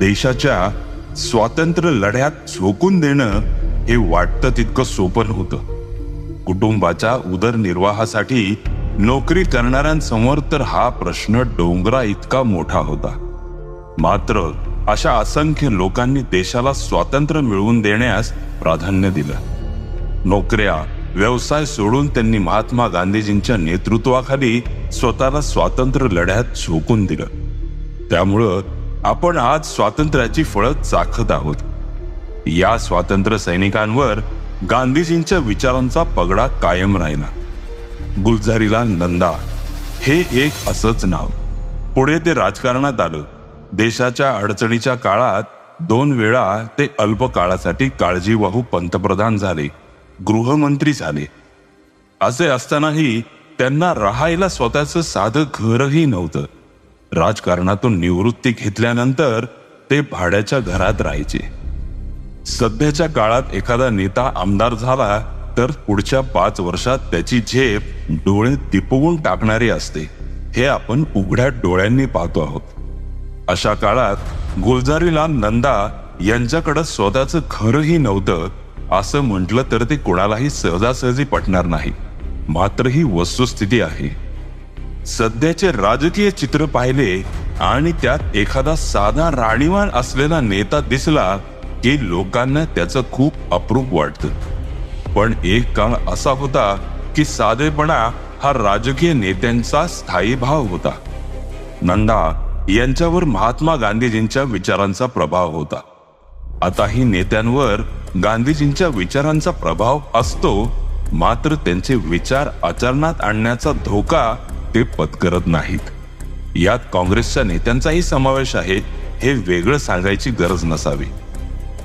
देशाच्या स्वातंत्र्य लढ्यात झोकून देणं हे वाटतं तितकं सोपं होतं कुटुंबाच्या उदरनिर्वाहासाठी नोकरी करणाऱ्यांसमोर तर हा प्रश्न डोंगरा इतका मोठा होता. मात्र अशा असंख्य लोकांनी देशाला स्वातंत्र्य मिळवून देण्यास प्राधान्य दिलं. नोकऱ्या व्यवसाय सोडून त्यांनी महात्मा गांधीजींच्या नेतृत्वाखाली स्वतःला स्वातंत्र्य लढ्यात झोकून दिलं. त्यामुळं आपण आज स्वातंत्र्याची फळं चाखत आहोत. या स्वातंत्र्य सैनिकांवर गांधीजींच्या विचारांचा पगडा कायम राहिला. गुलझारीला नंदा हे एक असंच नाव. पुढे ते राजकारणात आलं. देशाच्या अडचणीच्या काळात दोन वेळा ते अल्प काळासाठी काळजीवाहू पंतप्रधान झाले गृहमंत्री झाले. असे असतानाही त्यांना राहायला स्वतःचं साधं घरही नव्हतं. राजकारणातून निवृत्ती घेतल्यानंतर ते भाड्याच्या घरात राहायचे. सध्याच्या काळात एखादा नेता आमदार झाला तर पुढच्या पाच वर्षात त्याची झेप डोळे दिपवून टाकणारी असते. हे आपण उघड्या डोळ्यांनी पाहतो आहोत. अशा काळात गुलजारीलाल नंदा यांच्याकडं स्वतःचं घरही नव्हतं असं म्हटलं तर ते कोणालाही सहजासहजी पटणार नाही. मात्र ही वस्तुस्थिती आहे. सध्याचे राजकीय चित्र पाहिले आणि त्यात एखादा साधा राणीवान असलेला नेता दिसला की लोकांना त्याचं खूप अप्रूप वाटतं. पण एक काळ असा होता की साधेपणा हा राजकीय नेत्यांचा स्थायी भाव होता. नंदा यांच्यावर महात्मा गांधीजींच्या विचारांचा प्रभाव होता. आताही नेत्यांवर गांधीजींच्या विचारांचा प्रभाव असतो मात्र त्यांचे विचार आचरणात आणण्याचा धोका ते पत्करत नाहीत. यात काँग्रेसच्या नेत्यांचाही समावेश आहे हे वेगळं सांगायची गरज नसावी.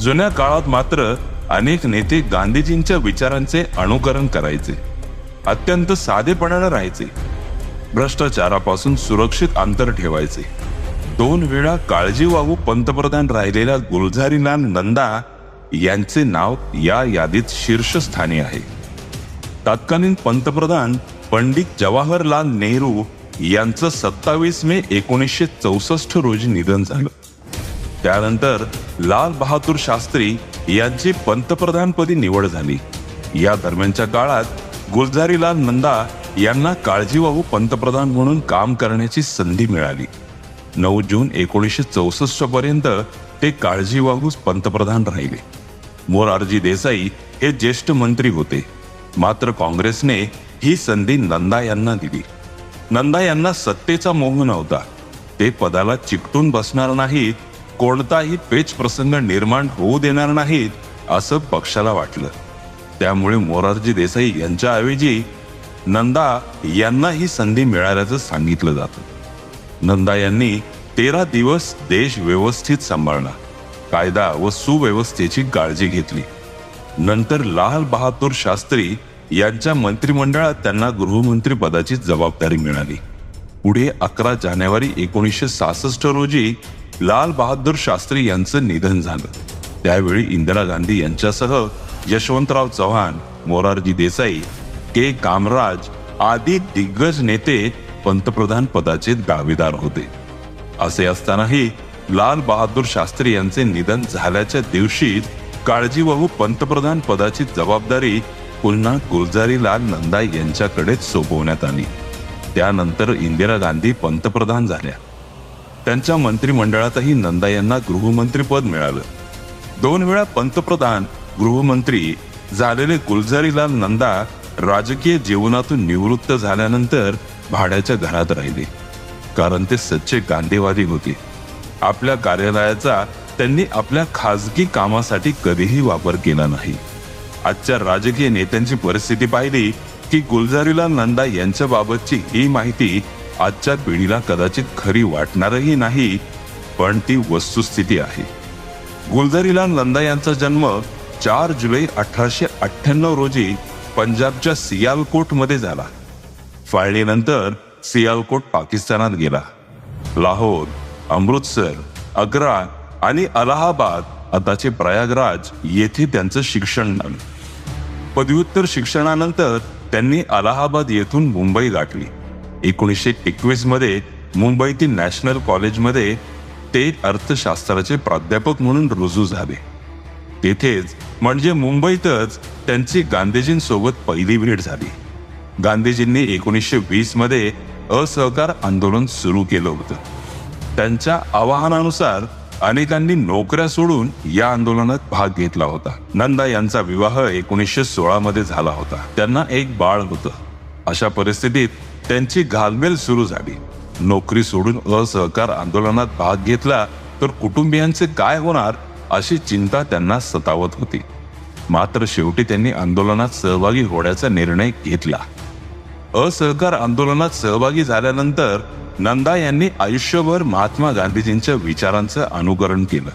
जुन्या काळात मात्र अनेक नेते गांधीजींच्या विचारांचे अनुकरण करायचे. अत्यंत साधेपणानं राहायचे. भ्रष्टाचारापासून सुरक्षित अंतर ठेवायचे. दोन वेळा काळजीवाहू पंतप्रधान राहिलेल्या गुलझारीलाल नंदा यांचे नाव या यादीत शीर्षस्थानी आहे. तत्कालीन पंतप्रधान पंडित जवाहरलाल नेहरू यांचं सत्तावीस मे एकोणीसशे चौसष्ट रोजी निधन झालं. त्यानंतर लाल बहादूर शास्त्री यांची पंतप्रधानपदी निवड झाली. या दरम्यानच्या काळात गुलजारीलाल नंदा यांना काळजीवाहू पंतप्रधान म्हणून काम करण्याची संधी मिळाली. नऊ जून एकोणीसशे चौसष्ट पर्यंत ते काळजीवाहू पंतप्रधान राहिले. मोरारजी देसाई हे ज्येष्ठ मंत्री होते. मात्र काँग्रेसने ही संधी नंदा यांना दिली. नंदा यांना सत्तेचा मोह नव्हता. ते पदाला चिकटून बसणार नाहीत कोणताही पेच प्रसंग निर्माण होऊ देणार नाहीत असं पक्षाला वाटलं. त्यामुळे मोरारजी देसाई यांच्याऐवजी नंदा यांना ही संधी मिळाल्याचं सांगितलं जातं. नंदा यांनी तेरा दिवस देश व्यवस्थित सांभाळला कायदा व सुव्यवस्थेची काळजी घेतली. नंतर लाल बहादूर शास्त्री यांच्या मंत्रिमंडळात त्यांना गृहमंत्री पदाची जबाबदारी मिळाली. पुढे अकरा जानेवारी एकोणीसशे सहासष्ट रोजी लाल बहादूर शास्त्री यांचं निधन झालं. त्यावेळी इंदिरा गांधी यांच्यासह यशवंतराव चव्हाण मोरारजी देसाई के कामराज आदी दिग्गज नेते पंतप्रधान पदाचे दावेदार होते. असे असतानाही लाल बहादूर शास्त्री यांचे निधन झाल्याच्या दिवशी काळजीवाहू पंतप्रधान पदाची जबाबदारी पुन्हा गुलजारीलाल नंदा यांच्याकडेच सोपवण्यात आली. त्यानंतर इंदिरा गांधी पंतप्रधान झाल्या. त्यांच्या मंत्रिमंडळातही नंदा यांना गृहमंत्रीपद मिळालं. दोन वेळा पंतप्रधान गृहमंत्री झालेले गुलजारीलाल नंदा राजकीय जीवनातून निवृत्त झाल्यानंतर भाड्याच्या घरात राहिले. कारण ते सच्चे गांधीवादी होते. आपल्या कार्यालयाचा त्यांनी आपल्या खाजगी कामासाठी कधीही वापर केला नाही. आजच्या राजकीय नेत्यांची परिस्थिती पाहिली की गुलजारीलाल नंदा यांच्या बाबतची ही माहिती आजच्या पिढीला कदाचित खरी वाटणारही नाही पण ती वस्तुस्थिती आहे. गुलजारीलाल नंदा यांचा जन्म चार जुलै अठराशे अठ्ठ्याण्णव रोजी पंजाबच्या सियालकोटमध्ये झाला. फाळणीनंतर सियालकोट पाकिस्तानात गेला. लाहोर अमृतसर आग्रा आणि अलाहाबाद आताचे प्रयागराज येथे त्यांचं शिक्षण झालं. पदव्युत्तर शिक्षणानंतर त्यांनी अलाहाबाद येथून मुंबई गाठली एकोणीसशे एकवीसमध्ये मुंबईतील नॅशनल कॉलेजमध्ये ते अर्थशास्त्राचे प्राध्यापक म्हणून रुजू झाले. तेथेच म्हणजे मुंबईतच त्यांची गांधीजींसोबत पहिली भेट झाली. गांधीजींनी एकोणीसशे वीसमध्ये असहकार आंदोलन सुरू केलं होतं. त्यांच्या आवाहनानुसार अनेकांनी नोकऱ्या सोडून या आंदोलनात भाग घेतला होता. नंदा यांचा विवाह एकोणीसशे सोळा मध्ये झाला होता. त्यांना एक बाळ होतं. अशा परिस्थितीत त्यांची घालमेल सुरू झाली. नोकरी सोडून असहकार आंदोलनात भाग घेतला तर कुटुंबियांचे काय होणार अशी चिंता त्यांना सतावत होती. मात्र शेवटी त्यांनी आंदोलनात सहभागी होण्याचा निर्णय घेतला. असहकार आंदोलनात सहभागी झाल्यानंतर नंदा यांनी आयुष्यभर महात्मा गांधीजींच्या विचारांचं अनुकरण केलं.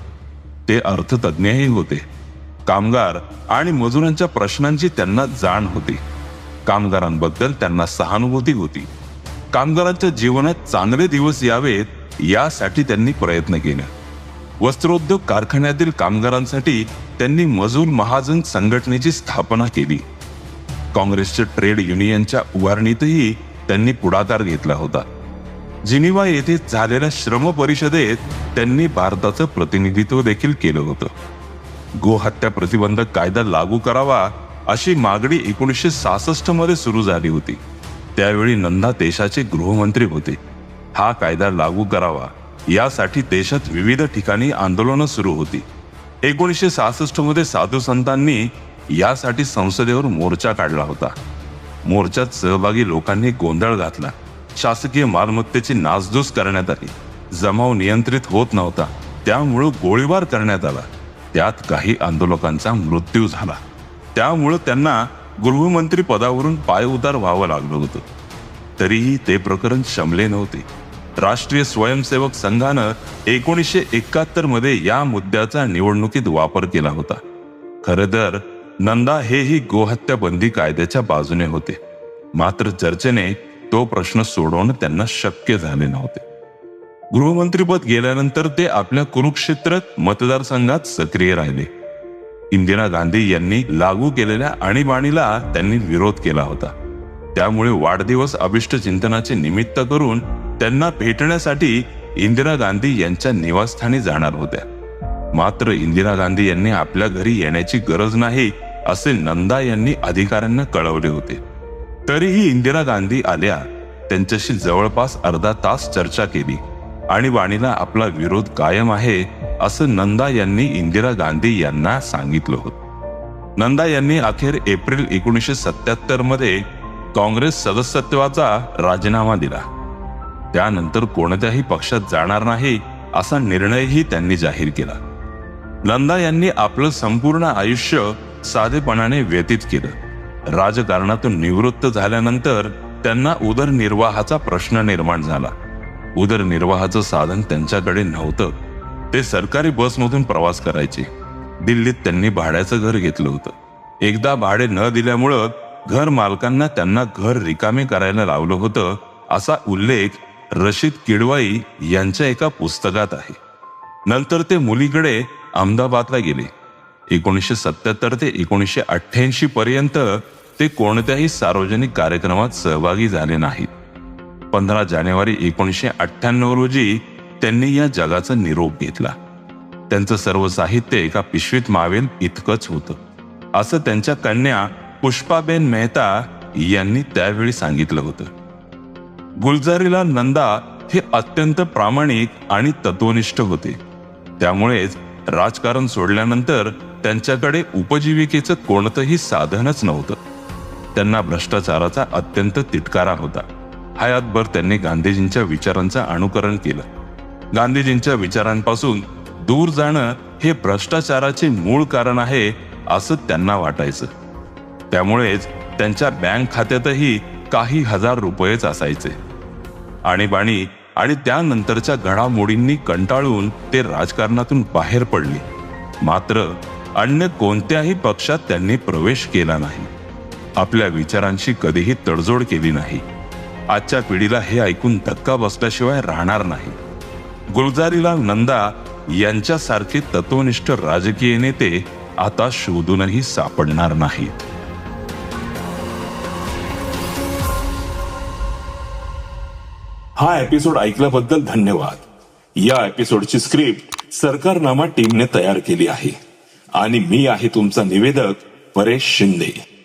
ते अर्थतज्ञही होते. कामगार आणि मजुरांच्या प्रश्नांची त्यांना जाण होती. कामगारांबद्दल त्यांना सहानुभूती होती. कामगारांच्या जीवनात चांगले दिवस यावेत यासाठी त्यांनी प्रयत्न केले. वस्त्रोद्योग कारखान्यातील कामगारांसाठी त्यांनी मजूर महाजन संघटनेची स्थापना केली. काँग्रेसच्या ट्रेड युनियनच्या उभारणीतही त्यांनी पुढाकार घेतला होता. जिनिवा येथे झालेल्या श्रम परिषदेत त्यांनी भारताचं प्रतिनिधित्व देखील केलं होतं. गोहत्या प्रतिबंधक कायदा लागू करावा अशी मागणी एकोणीसशे सहासष्टमध्ये सुरू झाली होती. त्यावेळी नंदा देशाचे गृहमंत्री होते. हा कायदा लागू करावा यासाठी देशात विविध ठिकाणी आंदोलनं सुरू होती. एकोणीसशे सहासष्टमध्ये साधू संतांनी यासाठी संसदेवर मोर्चा काढला होता. मोर्चात सहभागी लोकांनी गोंधळ घातला. शासकीय मालमत्तेची नासधूस करण्यात आली. जमाव नियंत्रित होत नव्हता. त्यामुळं गोळीबार करण्यात आला. त्यात काही आंदोलकांचा मृत्यू झाला. त्यामुळं त्यांना गृहमंत्री पदावरून पायउतार व्हावं लागलं होतं. तरीही ते प्रकरण शमले नव्हते. राष्ट्रीय स्वयंसेवक संघानं एकोणीसशे एकाहत्तरमध्ये या मुद्द्याचा निवडणुकीत वापर केला होता. खरं तर नंदा हेही गोहत्या बंदी कायद्याच्या बाजूने होते. मात्र चर्चेने तो प्रश्न सोडवणं त्यांना शक्य झाले नव्हते. गृहमंत्रीपद गेल्यानंतर ते आपल्या कुरुक्षेत्रात मतदारसंघात सक्रिय राहिले. इंदिरा गांधी यांनी लागू केलेल्या आणीबाणीला त्यांनी विरोध केला होता. त्यामुळे वाढदिवस अभिष्ट चिंतनाचे निमित्त करून त्यांना भेटण्यासाठी इंदिरा गांधी यांच्या निवासस्थानी जाणार होत्या. मात्र इंदिरा गांधी यांनी आपल्या घरी येण्याची गरज नाही असे नंदा यांनी अधिकाऱ्यांना कळवले होते. तरीही इंदिरा गांधी आल्या त्यांच्याशी जवळपास अर्धा तास चर्चा केली आणि वाणीला आपला विरोध कायम आहे असं नंदा यांनी इंदिरा गांधी यांना सांगितलं होतं. नंदा यांनी अखेर एप्रिल एकोणीसशे सत्याहत्तरमध्ये काँग्रेस सदस्यत्वाचा राजीनामा दिला. त्यानंतर कोणत्याही पक्षात जाणार नाही असा निर्णयही त्यांनी जाहीर केला. नंदा यांनी आपलं संपूर्ण आयुष्य साधेपणाने व्यतीत केलं. राजकारणातून निवृत्त झाल्यानंतर त्यांना उदरनिर्वाहाचा प्रश्न निर्माण झाला. उदरनिर्वाहाचं साधन त्यांच्याकडे नव्हतं. ते सरकारी बसमधून प्रवास करायचे. दिल्लीत त्यांनी भाड्याचं घर घेतलं होतं. एकदा भाडे न दिल्यामुळं घर मालकांना त्यांना घर रिकामे करायला लावलं होतं असा उल्लेख रशीद किडवाई यांच्या एका पुस्तकात आहे. नंतर ते मुलीकडे अहमदाबादला गेले. एकोणीसशे सत्याहत्तर ते एकोणीसशे अठ्ठ्याऐंशी पर्यंत ते कोणत्याही सार्वजनिक कार्यक्रमात सहभागी झाले नाहीत. पंधरा जानेवारी एकोणीसशे अठ्ठ्याण्णव रोजी त्यांनी या जगाचा निरोप घेतला. त्यांचं सर्व साहित्य एका पिशवीत मावेल इतकंच होतं. असं त्यांच्या कन्या पुष्पाबेन मेहता यांनी त्यावेळी सांगितलं होतं. गुलजारीला नंदा हे अत्यंत प्रामाणिक आणि तत्वनिष्ठ होते. त्यामुळेच राजकारण सोडल्यानंतर त्यांच्याकडे उपजीविकेचं कोणतंही साधनच नव्हतं. त्यांना भ्रष्टाचाराचा अत्यंत तिटकारा होता. हयातभर त्यांनी गांधीजींच्या विचारांचं अनुकरण केलं. गांधीजींच्या विचारांपासून दूर जाणं हे भ्रष्टाचाराचे मूळ कारण आहे असं त्यांना वाटायचं. त्यामुळेच त्यांच्या बँक खात्यातही काही हजार रुपयेच असायचे. आणीबाणी आणि त्यानंतरच्या घडामोडींनी कंटाळून ते राजकारणातून बाहेर पडले. मात्र अन्य कोणत्याही पक्षात त्यांनी प्रवेश केला नाही. आपल्या विचारांशी कधीही तडजोड केली नाही. आजच्या पिढीला हे ऐकून धक्का बसल्याशिवाय राहणार नाही. गुलजारीलाल नंदा यांच्यासारखे तत्वनिष्ठ राजकीय नेते आता शोधूनही सापडणार नाहीत. हा एपिसोड ऐकल्याबद्दल धन्यवाद. या एपिसोडची स्क्रिप्ट सरकारनामा टीमने तयार केली आहे. आणि मी आहे तुमचा निवेदक परेश शिंदे.